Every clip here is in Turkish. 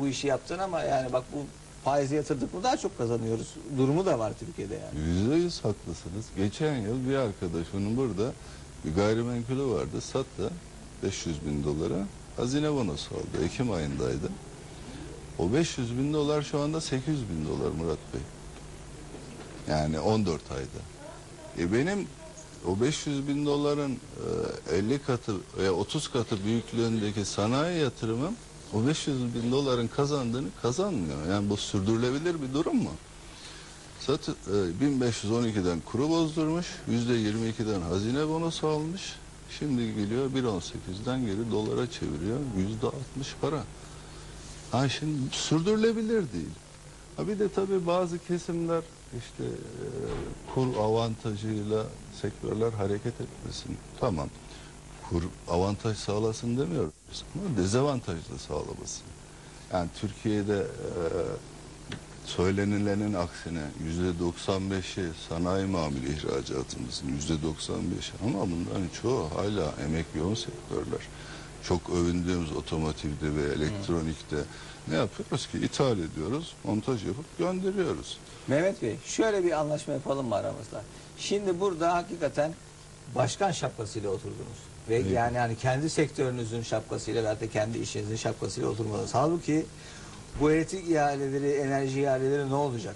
bu işi yaptın ama yani bak bu faize yatırdık mı daha çok kazanıyoruz. Durumu da var Türkiye'de yani. Yüzde yüz haklısınız. Geçen yıl bir arkadaşımın burada bir gayrimenkulü vardı. Sattı 500 bin dolara. Hazine bonosu aldı. Ekim ayındaydı. O 500 bin dolar şu anda 800 bin dolar Murat Bey. Yani 14 ayda. E benim o 500 bin doların e, 50 katı veya 30 katı büyüklüğündeki sanayi yatırımım o 500 bin doların kazandığını kazanmıyor. Yani bu sürdürülebilir bir durum mu? Sat, e, 1512'den kuru bozdurmuş, %22'den hazine bonosu almış. Şimdi geliyor 1.18'den geri dolara çeviriyor. %60 para. Ha şimdi sürdürülebilir değil. Ha bir de tabii bazı kesimler işte e, kur avantajıyla sektörler hareket etmesin. Tamam. Kur avantaj sağlasın demiyoruz ama dezavantaj da sağlamasın. Yani Türkiye'de e, söylenilenin aksine yüzde 95'i sanayi mamül ihracatımızın yüzde 95'i ama bunların çoğu hala emek yoğun sektörler. Çok övündüğümüz otomotivde ve elektronikte ne yapıyoruz ki? İthal ediyoruz, montaj yapıp gönderiyoruz. Mehmet Bey şöyle bir anlaşma yapalım mı aramızda? Şimdi burada hakikaten başkan şapkasıyla oturdunuz. Ve Evet. yani hani kendi sektörünüzün şapkasıyla da kendi işinizin şapkasıyla oturmadınız. Halbuki bu elektrik ihaleleri, enerji ihaleleri ne olacak?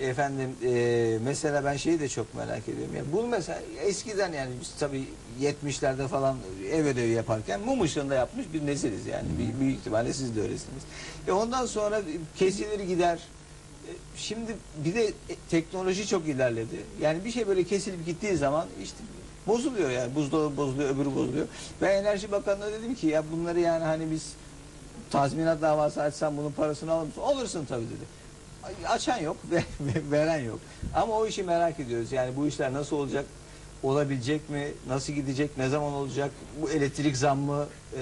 Efendim e, mesela ben şeyi de çok merak ediyorum. Ya bunu mesela eskiden yani biz tabii 70'lerde falan ev ödevi yaparken mum ışığında yapmış bir nesiliz yani. Büyük, büyük ihtimalle siz de öylesiniz. E ondan sonra kesilir gider. E, Şimdi bir de e, teknoloji çok ilerledi. Yani bir şey böyle kesilip gittiği zaman işte bozuluyor yani. Buzdolabı bozuluyor, öbürü bozuluyor. Ben Enerji Bakanı'na dedim ki ya bunları yani hani biz tazminat davası açsam bunun parasını alır mısın? Alırsın tabii dedi. Açan yok, ve- ve- veren yok. Ama o işi merak ediyoruz. Yani bu işler nasıl olacak? Olabilecek mi? Nasıl gidecek? Ne zaman olacak? Bu elektrik zammı e,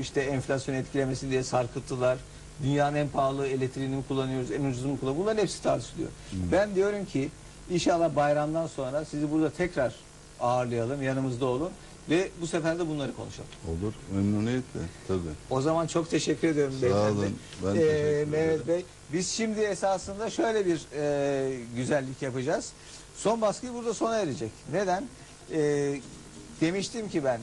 işte enflasyon etkilemesi diye sarkıttılar. Dünyanın en pahalı elektriğini mi kullanıyoruz, en ucuzunu mu kullanıyoruz? Bunların hepsi tartışılıyor. Ben diyorum ki inşallah bayramdan sonra sizi burada tekrar ağırlayalım, yanımızda olun ve bu sefer de bunları konuşalım. Olur, memnuniyetle tabii. O zaman çok teşekkür ediyorum Sağ beyefendi. olun, ben Ee, teşekkür ederim. Mehmet Bey. Biz şimdi esasında şöyle bir e, güzellik yapacağız. Son baskı burada sona erecek. Neden? Ee, demiştim ki ben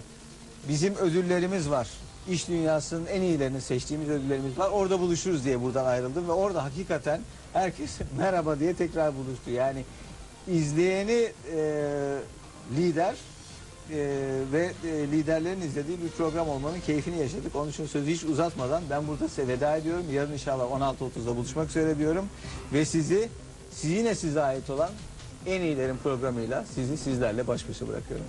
bizim ödüllerimiz var. İş dünyasının en iyilerini seçtiğimiz ödüllerimiz var. Orada buluşuruz diye buradan ayrıldım ve orada hakikaten herkes merhaba diye tekrar buluştu. Yani izleyeni e, lider e, ve e, liderlerin izlediği bir program olmanın keyfini yaşadık. Onun için sözü hiç uzatmadan ben burada size veda ediyorum. Yarın inşallah 16.30'da buluşmak üzere diyorum. Ve sizi siz yine size ait olan en iyilerin programıyla sizi sizlerle baş başa bırakıyorum.